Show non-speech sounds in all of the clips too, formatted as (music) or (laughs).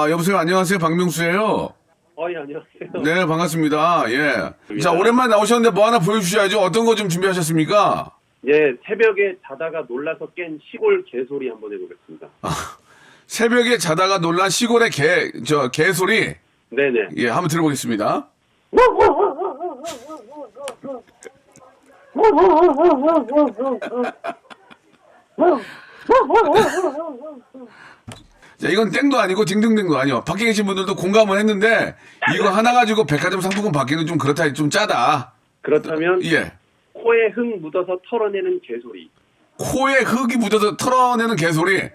아, 여보세요. 안녕하세요. 박명수예요. 어, 예, 안녕하세요. 네, 반갑습니다. 예. 자, 오랜만에 나오셨는데 뭐 하나 보여주셔야죠. 어떤 거 좀 준비하셨습니까? 예, 새벽에 자다가 놀라서 깬 시골 개소리 한번 해보겠습니다. 새벽에 자다가 놀란 시골의 개, 저, 개 소리. 네네. 예, 한번 들어보겠습니다. (laughs) 자, 이건 땡도 아니고 딩딩딩도 아니요. 밖에 계신 분들도 공감을 했는데, 이거 하나 가지고 백화점 상품권 받기는 좀 그렇다, 좀 짜다. 그렇다면 예. 코에 흙 묻어서 털어내는 개소리. 코에 흙이 묻어서 털어내는 개소리.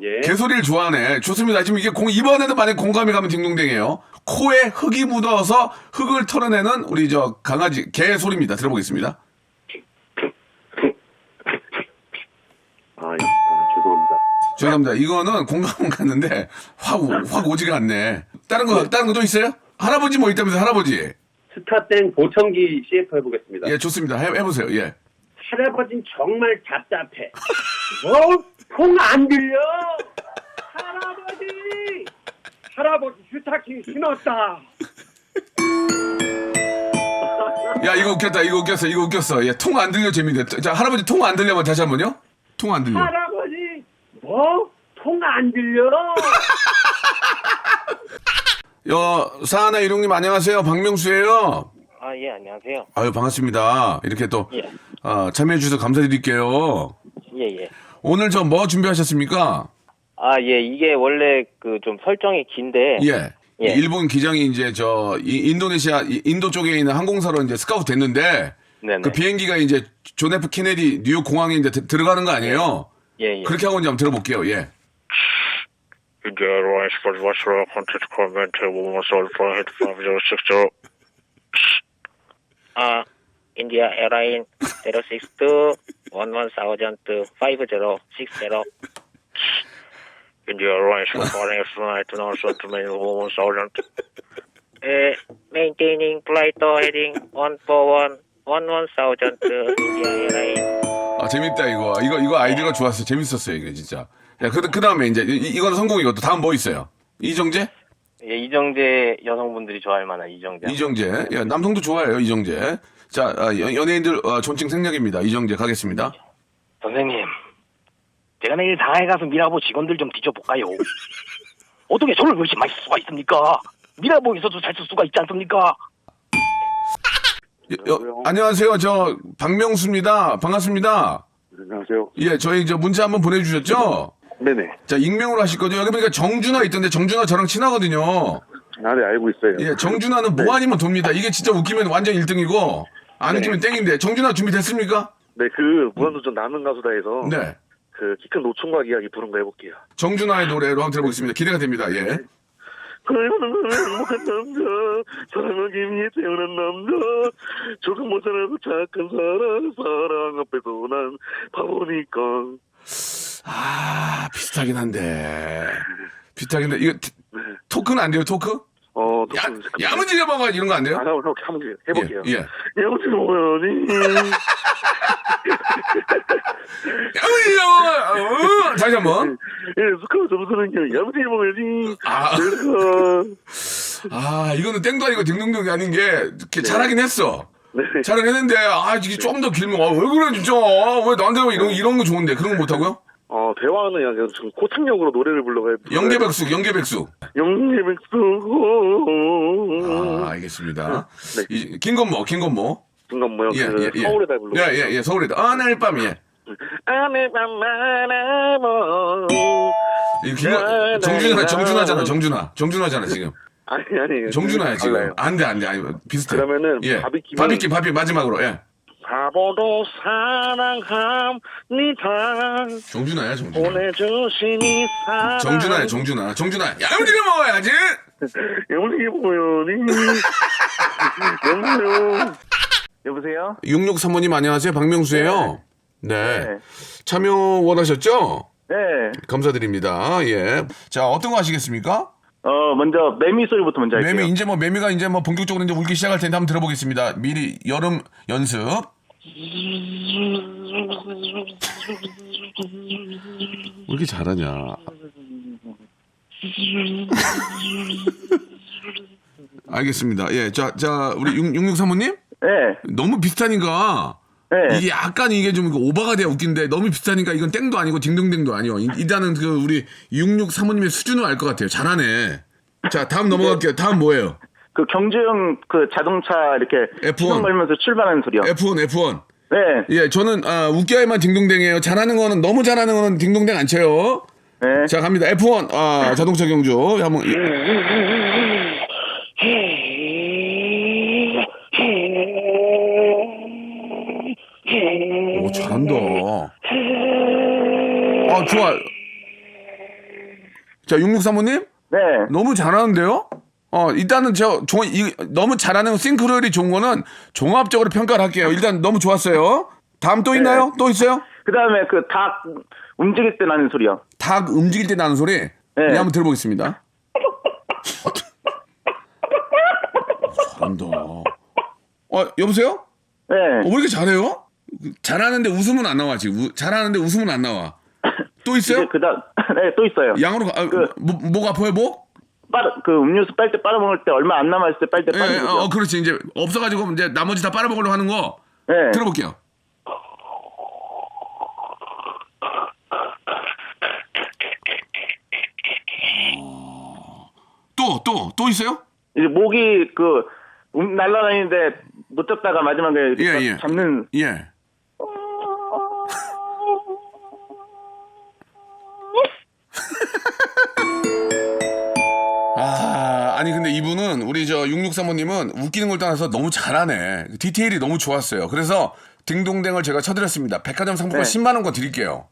예. 개소리를 좋아하네. 좋습니다. 지금 이게 공, 이번에도 만약 공감이 가면 딩동댕이에요. 코에 흙이 묻어서 흙을 털어내는 우리 저 강아지, 개 소리입니다. 들어보겠습니다. 아, 예. 아, 죄송합니다. 이거는 공감은 갔는데 확, 확 오지가 않네. 다른 거, 다른 거 또 있어요? 할아버지 뭐 있다면서 할아버지. 스타땡 보청기 CF 해보겠습니다. 예, 좋습니다. 해, 해보세요. 예. 할아버진 정말 답답해. 뭐? 통안 들려? 할아버지! 할아버지 휴타키 신었다. 야, 이거 웃겼다. 이거 웃겼어. 이거 웃겼어. 예, 통 안 들려 재밌네. 자, 할아버지 통 안 들려면 다시 한 번요. 통 안 들려. 할아 버지! 뭐? 통안 들려? (laughs) 여, 사하나 이룡님 안녕하세요. 박명수예요 아, 예, 안녕하세요. 아유, 반갑습니다. 이렇게 또, 예. 아, 참여해 주셔서 감사드릴게요. 예, 예. 오늘 저 뭐 준비하셨습니까? 아, 예, 이게 원래 그 좀 설정이 긴데. 예. 예. 일본 기장이 이제 저 이- 인도네시아 이- 인도 쪽에 있는 항공사로 이제 스카우트 됐는데 네네. 그 비행기가 이제 존 F 케네디 뉴욕 공항에 이제 드- 들어가는 거 아니에요? 예, 예. 그렇게 하고 이제 한번 들어볼게요. 예. 아, 인디아 에어라인 062 11000 5060. India Airlines for foreign flight now settlement one thousand. 에, maintaining flight heading 141 11000 인디아 에어라인. 아 재밌다 이거. 이거 이거 아이디어가 좋았어. 재밌었어요 이게 진짜. 야, 그, 그 다음에 이제 이, 이거는 성공이고 또 다음 뭐 있어요? 이정재? 예, 이정재 여성분들이 좋아할 만한 이정재. 이정재. 예, 남성도 좋아해요 이정재. 자, 아, 연- 연예인들 어, 존칭 생략입니다. 이정재 가겠습니다. 선생님, 제가 내일 상하이 가서 미라보 직원들 좀 뒤져볼까요? 어떻게 저를 의심하실 수가 있습니까? 미라보에서도 잘 쓸 수가 있지 않습니까? 여- 여- 안녕하세요. 저 박명수입니다. 반갑습니다. 안녕하세요. 예, 저희 저 문자 한번 보내주셨죠? 네네. 자, 익명으로 하실 거죠? 여기 보니까 정준하 있던데 정준하 저랑 친하거든요. 아, 네, 알고 있어요. 예, 정준하는 뭐 아니면 돕니다. 이게 진짜 웃기면 완전 1등이고 안 웃기면 땡인데 정준하 준비됐습니까? 네, 그 무한도전 남은 가수다에서 네. 그 키 큰 노총각 이야기 부른 거 해볼게요. 정준하의 노래로 한번 들어보겠습니다. 기대가 됩니다. 예. 그러면 행복한 남자, 사랑하기 위해 태어난 남자, 조금 모자라도 착한 사람, 사랑 앞에서 난 바보니까. 아, 비슷하긴 한데. 비슷하긴 한데 이거 티- 토크는 안 돼요, 토크? 어, 야, 또 그- 야무지게 먹어 이런 거 안 돼요? 아, 이렇게 한번 해볼게요. 예. 예. 야무지 뭐야니? 야무지게 먹어. (laughs) 어, 다시 한번. 예, 야무지 먹어야지. 아. 아, 이거는 땡도 아니고 딩동댕이 아닌 게 이렇게 잘하긴 했어. 네. 잘은 했는데 아 이게 좀 더 길면 아, 왜 그래 진짜 아, 왜 나한테 왜 이런 이런 거 좋은데 그런 거 못하고요? 어, 대화는 그냥 지금 고창력으로 노래를 불러가지고. 영계백숙 영계백숙 영계백수. 아 알겠습니다 네. 이- 김건모 김건모 중간 뭐야? 예, 그 예, 예. 서울에다 불러. 예 예 예, 서울에다 오늘 밤 예. 이 정준하 정준하잖아 정준하 정준하잖아 지금 아니 아니. 정준하야 지금. 안돼 안돼 아니 비슷해 그러면은 예 바비킴은- 바비킴 바비 마지막으로 예 바보도 사랑합니다. 정준하야 정준하 보내주신 이 사랑. 정준하야 정준하 정준하 야무지게 먹어야지 영원히 보여니. 영원히. 여보세요? 6635님 안녕하세요 박명수예요 네 참여 원하셨죠? 네. 감사드립니다. 예. 자, 어떤 거 하시겠습니까? 어, 먼저 매미 소리부터 먼저 할게요. 매미, 이제 뭐, 매미가 이제 뭐 본격적으로 이제 울기 시작할 텐데 한번 들어보겠습니다. 미리 여름 연습. 왜 이렇게 잘하냐. 알겠습니다. 예, 자, 자, 우리 6635님? 네, 너무 비슷하니까. 네. 이게 약간 이게 좀 오버가 돼야 웃긴데 너무 비슷하니까 이건 땡도 아니고 딩동댕도 아니요. 일- 일단은 그 우리 6635님의 수준을 알 것 같아요. 잘하네. 자, 다음 넘어갈게요. 다음 뭐예요? 그 경주형 그 자동차 이렇게 F1. 시동 걸면서 출발하는 소리요. F1, F1. 네, 예, 저는 아, 웃겨야만 딩동댕이에요. 잘하는 거는 너무 잘하는 거는 딩동댕 안 쳐요. 네. 자, 갑니다. F1 아, 자동차 경주. 한번 오, (laughs) 잘한다. 아, 좋아. 자, 6635님? 네. 너무 잘하는데요? 어, 일단은 저, 종, 이, 너무 잘하는 싱크로율이 좋은 거는 종합적으로 평가를 할게요. 일단 너무 좋았어요. 다음 또 있나요? 또 있어요? 그 다음에 그 닭 움직일 때 나는 소리요. 닭 움직일 때 나는 소리. 네. 예, 한번 들어보겠습니다. 잘한다. 어, 여보세요? 네. 어, 왜 이렇게 잘해요? 잘하는데 웃음은 안 나와, 지금. 우- 잘하는데 웃음은 안 나와. 또 있어요? 그다음 (laughs) 네, 또 있어요. 양으로, 가, 아, 그- 목, 목 아파요, 목? 빨, 그 음료수 빨때 빨아 먹을 때 얼마 안 남았을 때빨때 예, 빨는 예, 거죠. 어, 그렇지. 이제 없어가지고 이제 나머지 다 빨아 먹으려고 하는 거. 네. 들어볼게요. 또, 또, 또 있어요? 이제 목이 그 음, 날아다니는데 못 잡다가 마지막에 예, 예. 잡는 예. 이분은 우리 저 6635님은 웃기는 걸 떠나서 너무 잘하네. 디테일이 너무 좋았어요. 그래서 딩동댕을 제가 쳐드렸습니다. 백화점 상품권 네. 10만 원권 드릴게요.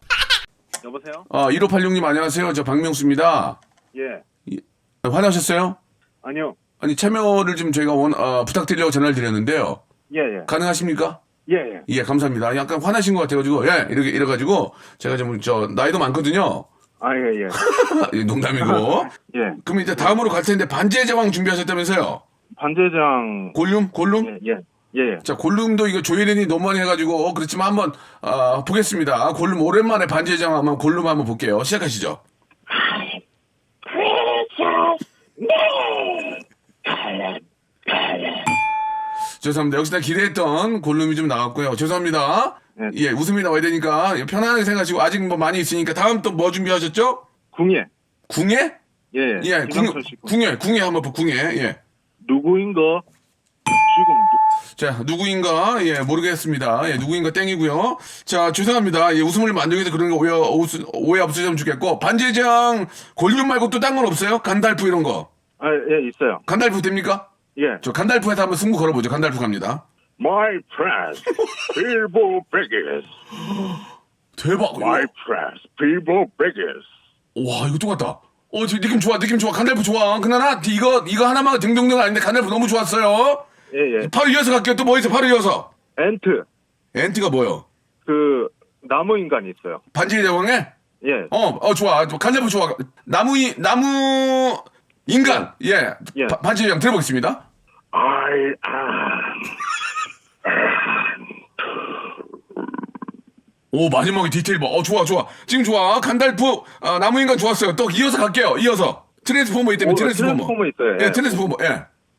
여보세요? 어, 1586님 안녕하세요. 저 박명수입니다. 예. 화나셨어요? 아니요. 아니 참여를 좀 저희가 원, 어, 부탁드리려고 전화를 드렸는데요. 예, 예. 가능하십니까? 예, 예. 예, 감사합니다. 약간 화나신 것 같아가지고, 예, 이렇게, 이래가지고, 제가 좀, 저, 나이도 많거든요. 아, 예, 예. (laughs) 예, 농담이고. (laughs) 예. 그럼 이제 다음으로 갈 텐데, 반지의 제왕 준비하셨다면서요? 반제장. 골룸? 골룸? 예, 예. 예, 예. 자, 골룸도 이거 조혜린이 너무 많이 해가지고, 어, 그렇지만 한번, 아, 보겠습니다. 골룸 오랜만에 반지의 제왕 한번 골룸 한번 볼게요. 시작하시죠. (laughs) 죄송합니다. 역시나 기대했던 골룸이 좀 나왔고요. 죄송합니다. 네. 예, 웃음이 나와야 되니까 편안하게 생각하시고 아직 뭐 많이 있으니까 다음 또 뭐 준비하셨죠? 궁예. 궁예? 예, 예. 예, 궁, 김광철 씨 궁. 궁예, 궁예 한번 보, 궁예. 예. 누구인가? 지금 누- 자, 누구인가? 예, 모르겠습니다. 예, 누구인가 땡이고요. 자, 죄송합니다. 예, 웃음을 만들기 위해서 그런 거 오해, 오수- 오해 없으시면 좋겠고. 반지장 골룸 말고 또 딴 건 없어요? 간달프 이런 거. 아, 예, 있어요. 간달프 됩니까? 예. 저 간달프에서 한번 승부 걸어보죠. 간달프 갑니다. My friends, Bilbo Baggins. 대박. My friends, Bilbo Baggins. 와, 이거 똑같다. 어, 저 느낌 좋아, 느낌 좋아. 간달프 좋아. 그나나 이거, 이거 하나만 딩동댕 아닌데 간달프 너무 좋았어요. 예, 예. 바로 이어서 갈게요. 또 뭐 있어? 바로 이어서. 엔트. 엔트가 뭐요? 그, 나무 인간이 있어요. 반지의 제왕에? 예. 어, 어, 좋아. 간달프 좋아. 나무, 이, 나무, 인간. 예. 예. 바- 반지의 제왕 들어보겠습니다. I am. 오, 마지막에 디테일 봐. 어, 좋아, 좋아. 지금 좋아. 간달프, 아, 나무 인간 좋았어요. 또 이어서 갈게요. 이어서. 트랜스포머 있다면 오, 트랜스포머. 트랜스포머 있어요. 예, 예. 트랜스포머. 예.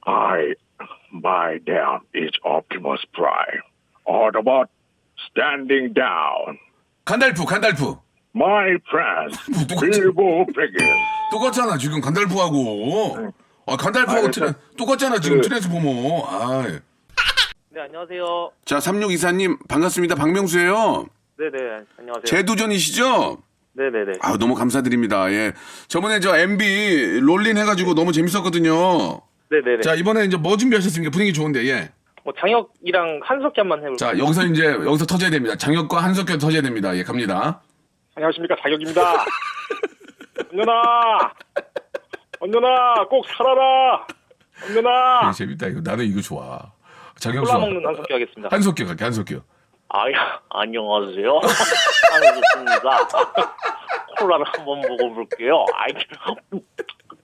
I, my name is Optimus Prime. Autobot, standing down. 간달프, 간달프. My friends, (laughs) 뭐? Bilbo Baggins. 똑같잖아, 지금 간달프하고. 아, 간달프하고 아, 트랜, 똑같잖아, 지금 그- 트랜스포머. 아. 네, 안녕하세요. 자, 3624님, 반갑습니다. 박명수예요 네네, 안녕하세요. 재도전이시죠? 네네네. 아, 너무 감사드립니다. 예. 저번에 저 MB 롤린 해가지고 너무 재밌었거든요. 네네네. 자, 이번에 이제 뭐 준비하셨습니까? 분위기 좋은데, 예. 뭐 장혁이랑 한석기 한번 해볼까요? 자, 여기서 이제, 여기서 터져야 됩니다. 장혁과 한석규 터져야 됩니다. 예, 갑니다. 안녕하십니까. 장혁입니다. (laughs) 언년아! 언년아! 꼭 살아라! 언년아! 예, 재밌다. 이거. 나도 이거 좋아. 장혁 콜라 좋아. 먹는 한석기 하겠습니다. 한석규 갈게, 한석규. 아, 안녕하세요. 한석기입니다. 콜라를 한번 먹어볼게요. 아이,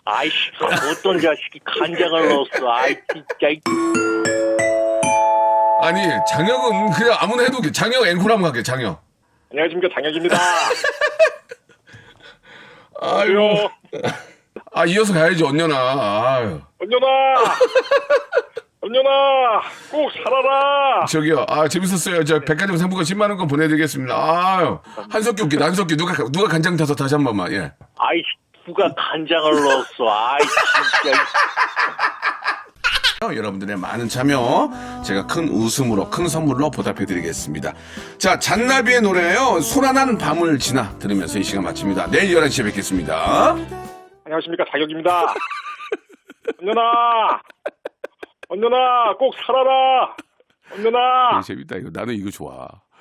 아이씨, 어떤 자식이 간장을 넣었어. 아이, 진짜. 이- 아니, 장혁은 그냥 아무나 해도 돼. 장혁 앵콜 한번 갈게, 장혁. 안녕하십니까. 장혁입니다. 아이고. 아, 이어서 가야지, 언녀나. 아유. 언년아! 언년아! 꼭 살아라! 저기요, 아, 재밌었어요. 저 백화점 상품권 10만 원권 보내드리겠습니다. 아유. 한석기 웃기다, 한석기. 누가, 누가 간장 타서 다시 한 번만, 예. 아이 누가 간장을 넣었어 아이 진짜 여러분들의 많은 참여 제가 큰 웃음으로 큰 선물로 보답해 드리겠습니다. 자, 잔나비의 노래요. 소란한 밤을 지나 들으면서 이 시간 마칩니다. 내일 11시에 뵙겠습니다. 안녕하십니까 자격입니다. 언년아! 언년아! 꼭 살아라! 언년아! 재밌다 이거. 나는 이거 좋아.